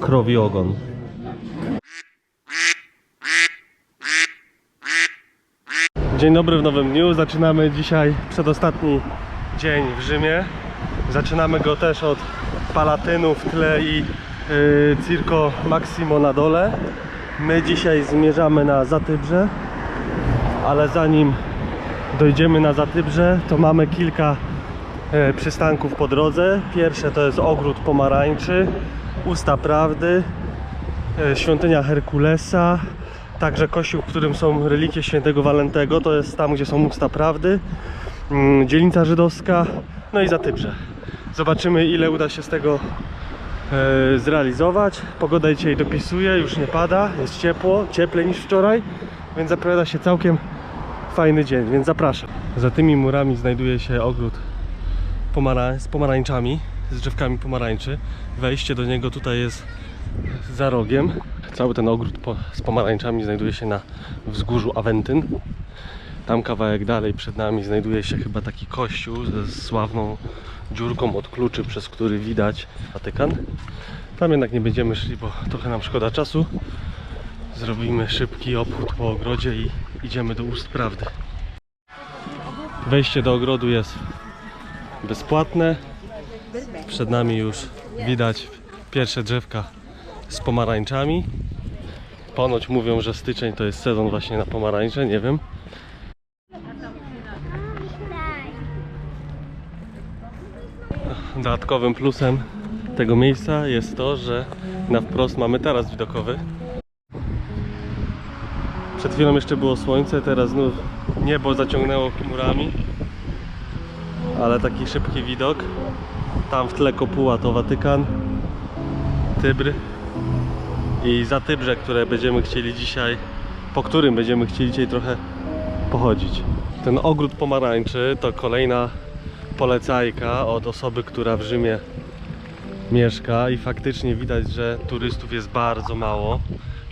krowi ogon. Dzień dobry w nowym dniu. Zaczynamy dzisiaj przedostatni dzień w Rzymie. Zaczynamy go też od Palatynu w tle i yy, Circo Maximo na dole. My dzisiaj zmierzamy na Zatybrze, ale zanim dojdziemy na Zatybrze, to mamy kilka e, przystanków po drodze. Pierwsze to jest Ogród Pomarańczy, Usta Prawdy, e, Świątynia Herkulesa, także kościół, w którym są relikie świętego Walentego, to jest tam, gdzie są Usta Prawdy, mm, dzielnica żydowska, no i Zatybrze. Zobaczymy, ile uda się z tego e, zrealizować. Pogoda dzisiaj dopisuje, już nie pada, jest ciepło, cieplej niż wczoraj, więc zapowiada się całkiem fajny dzień, więc zapraszam. Za tymi murami znajduje się ogród pomara z pomarańczami, z drzewkami pomarańczy. Wejście do niego tutaj jest za rogiem. Cały ten ogród po, z pomarańczami znajduje się na wzgórzu Awentyn. Tam kawałek dalej przed nami znajduje się chyba taki kościół ze sławną dziurką od kluczy, przez który widać Watykan. Tam jednak nie będziemy szli, bo trochę nam szkoda czasu. Zrobimy szybki obchód po ogrodzie i idziemy do Ust Prawdy. Wejście do ogrodu jest bezpłatne. Przed nami już widać pierwsze drzewka z pomarańczami. Ponoć mówią, że styczeń to jest sezon właśnie na pomarańcze, nie wiem. Dodatkowym plusem tego miejsca jest to, że na wprost mamy taras widokowy. Przed chwilą jeszcze było słońce, teraz znów niebo zaciągnęło chmurami. Ale taki szybki widok. Tam w tle kopuła to Watykan, Tybr i za Tybrze, które będziemy chcieli dzisiaj, po którym będziemy chcieli dzisiaj trochę pochodzić. Ten ogród pomarańczy to kolejna polecajka od osoby, która w Rzymie mieszka i faktycznie widać, że turystów jest bardzo mało.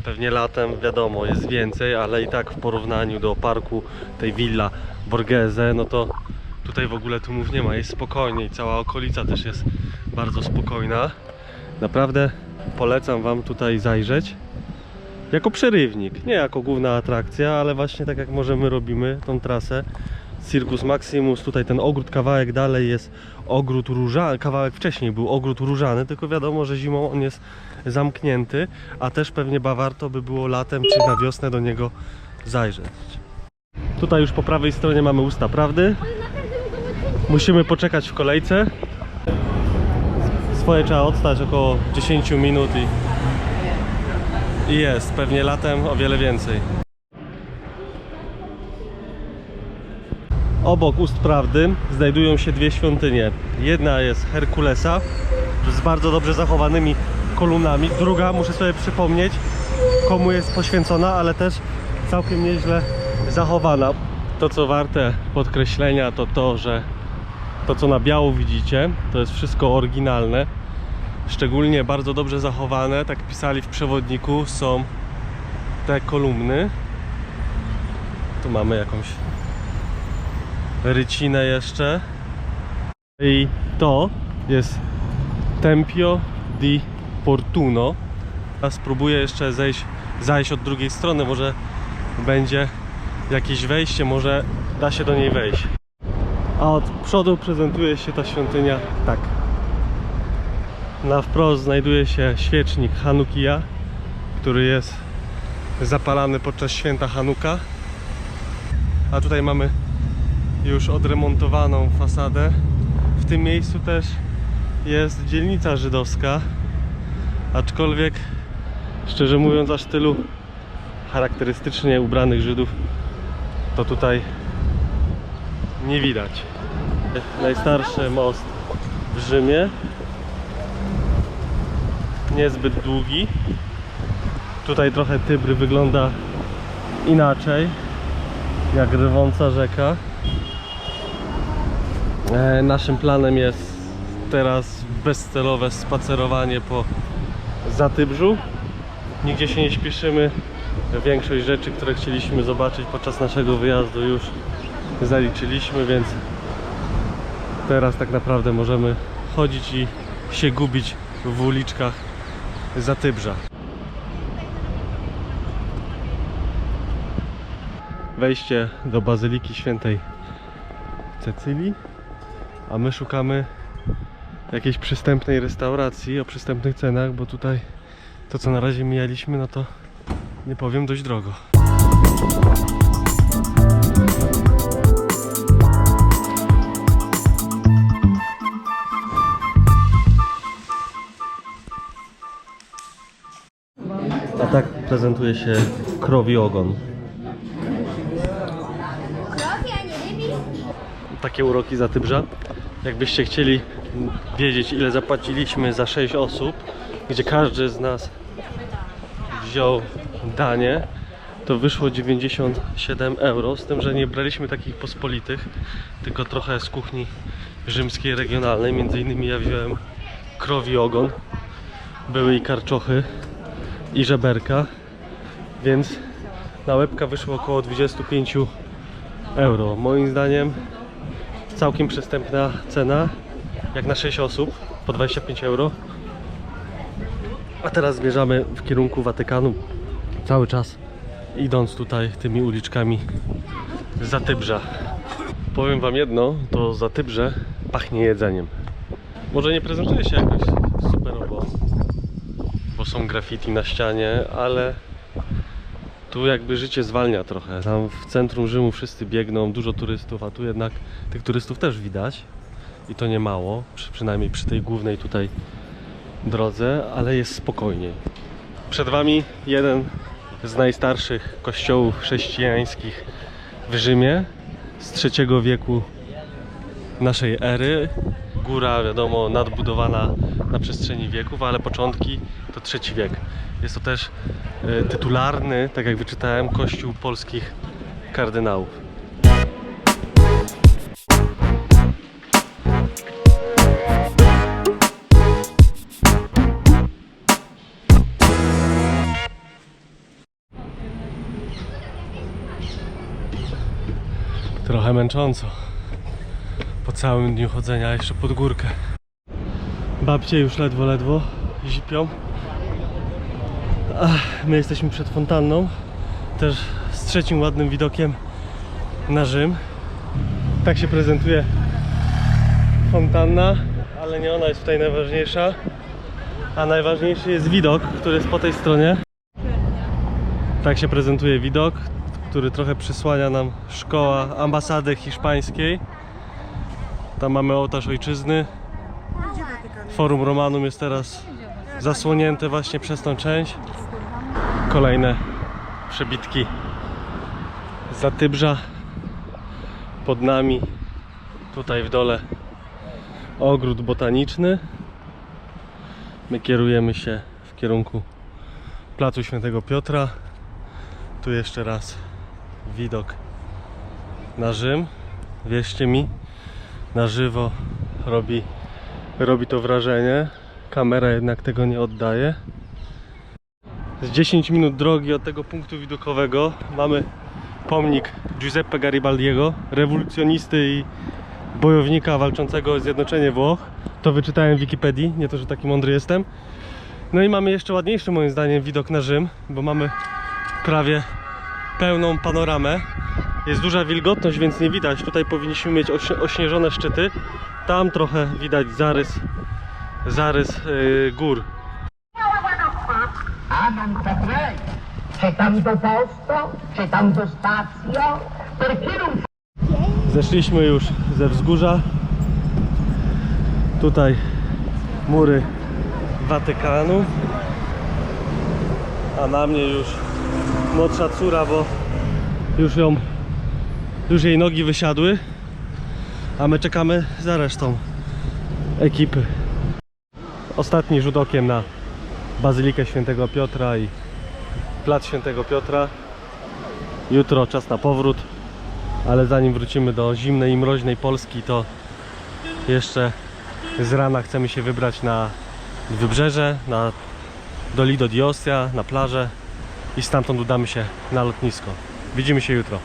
Pewnie latem wiadomo jest więcej, ale i tak w porównaniu do parku tej Villa Borghese, no to tutaj w ogóle tłumów nie ma, jest spokojnie i cała okolica też jest bardzo spokojna. Naprawdę polecam Wam tutaj zajrzeć. Jako przerywnik, nie jako główna atrakcja, ale właśnie tak jak możemy robimy tą trasę. Circus Maximus, tutaj ten ogród kawałek dalej jest ogród różany, kawałek wcześniej był ogród różany, tylko wiadomo, że zimą on jest zamknięty, a też pewnie warto by było latem czy na wiosnę do niego zajrzeć. Tutaj już po prawej stronie mamy usta prawdy. Musimy poczekać w kolejce. Swoje trzeba odstać około 10 minut i, i jest. Pewnie latem o wiele więcej. Obok Ust Prawdy znajdują się dwie świątynie. Jedna jest Herkulesa z bardzo dobrze zachowanymi kolumnami. Druga, muszę sobie przypomnieć, komu jest poświęcona, ale też całkiem nieźle zachowana. To, co warte podkreślenia, to to, że to, co na biało widzicie, to jest wszystko oryginalne. Szczególnie bardzo dobrze zachowane, tak pisali w przewodniku, są te kolumny. Tu mamy jakąś rycinę jeszcze. I to jest Tempio di Portuno. A spróbuję jeszcze zejść, zajść od drugiej strony, może będzie jakieś wejście, może da się do niej wejść. A od przodu prezentuje się ta świątynia tak. Na wprost znajduje się świecznik Hanukija, który jest zapalany podczas święta Hanuka. A tutaj mamy już odremontowaną fasadę. W tym miejscu też jest dzielnica żydowska, aczkolwiek szczerze mówiąc aż tylu charakterystycznie ubranych Żydów to tutaj nie widać. Najstarszy most w Rzymie. Niezbyt długi. Tutaj trochę Tybry wygląda inaczej, jak rywąca rzeka. E, naszym planem jest teraz bezcelowe spacerowanie po Zatybrzu. Nigdzie się nie śpieszymy. Większość rzeczy, które chcieliśmy zobaczyć podczas naszego wyjazdu już zaliczyliśmy, więc teraz tak naprawdę możemy chodzić i się gubić w uliczkach Zatybrza. Wejście do Bazyliki Świętej Cecylii, a my szukamy jakiejś przystępnej restauracji o przystępnych cenach, bo tutaj to co na razie mijaliśmy, no to nie powiem dość drogo. A tak prezentuje się krowi ogon. Krowie, a nie rybi? Takie uroki Zatybrza. Jakbyście chcieli wiedzieć ile zapłaciliśmy za 6 osób, gdzie każdy z nas wziął danie, to wyszło 97 euro, z tym, że nie braliśmy takich pospolitych, tylko trochę z kuchni rzymskiej, regionalnej. Między innymi ja wziąłem krowi ogon, były i karczochy, i żeberka, więc na łebka wyszło około 25 euro. Moim zdaniem całkiem przystępna cena, jak na 6 osób, po 25 euro. A teraz zmierzamy w kierunku Watykanu, cały czas idąc tutaj tymi uliczkami Zatybrza. Powiem wam jedno, to Zatybrze pachnie jedzeniem. Może nie prezentuje się jakoś superowo, bo są graffiti na ścianie, ale tu jakby życie zwalnia trochę. Tam w centrum Rzymu wszyscy biegną, dużo turystów, a tu jednak tych turystów też widać i to nie mało, przy, przynajmniej przy tej głównej tutaj drodze, ale jest spokojniej. Przed Wami jeden z najstarszych kościołów chrześcijańskich w Rzymie z III wieku naszej ery. Góra, wiadomo, nadbudowana na przestrzeni wieków, ale początki to trzeci wiek. Jest to też e, tytularny, tak jak wyczytałem, kościół polskich kardynałów. Trochę męcząco. Po całym dniu chodzenia jeszcze pod górkę. Babcie już ledwo, ledwo zipią. My jesteśmy przed fontanną. Też z trzecim ładnym widokiem na Rzym. Tak się prezentuje fontanna, ale nie ona jest tutaj najważniejsza. A najważniejszy jest widok, który jest po tej stronie. Tak się prezentuje widok, który trochę przysłania nam szkoła ambasady hiszpańskiej. Tam mamy ołtarz ojczyzny. Forum Romanum jest teraz zasłonięte właśnie przez tą część. Kolejne przebitki Zatybrza pod nami. Tutaj w dole ogród botaniczny. My kierujemy się w kierunku Placu Świętego Piotra. Tu jeszcze raz widok na Rzym. Wierzcie mi, na żywo robi, robi to wrażenie. Kamera jednak tego nie oddaje. Z 10 minut drogi od tego punktu widokowego mamy pomnik Giuseppe Garibaldiego, rewolucjonisty i bojownika walczącego o zjednoczenie Włoch. To wyczytałem w Wikipedii, nie to, że taki mądry jestem. No i mamy jeszcze ładniejszy moim zdaniem widok na Rzym, bo mamy prawie pełną panoramę. Jest duża wilgotność, więc nie widać. Tutaj powinniśmy mieć oś- ośnieżone szczyty. Tam trochę widać zarys, zarys yy, gór. Posto, c'è tanto spazio, perché non Zeszliśmy już ze wzgórza. Tutaj mury Watykanu. A na mnie już młodsza córa, bo już ją już jej nogi wysiadły. A my czekamy za resztą ekipy. Ostatni rzut okiem na Bazylikę Świętego Piotra i Plac Świętego Piotra. Jutro czas na powrót ale zanim wrócimy do zimnej i mroźnej Polski, to jeszcze z rana chcemy się wybrać na wybrzeże, na, do Lido di Ostia, na plażę i stamtąd udamy się na lotnisko. Widzimy się jutro.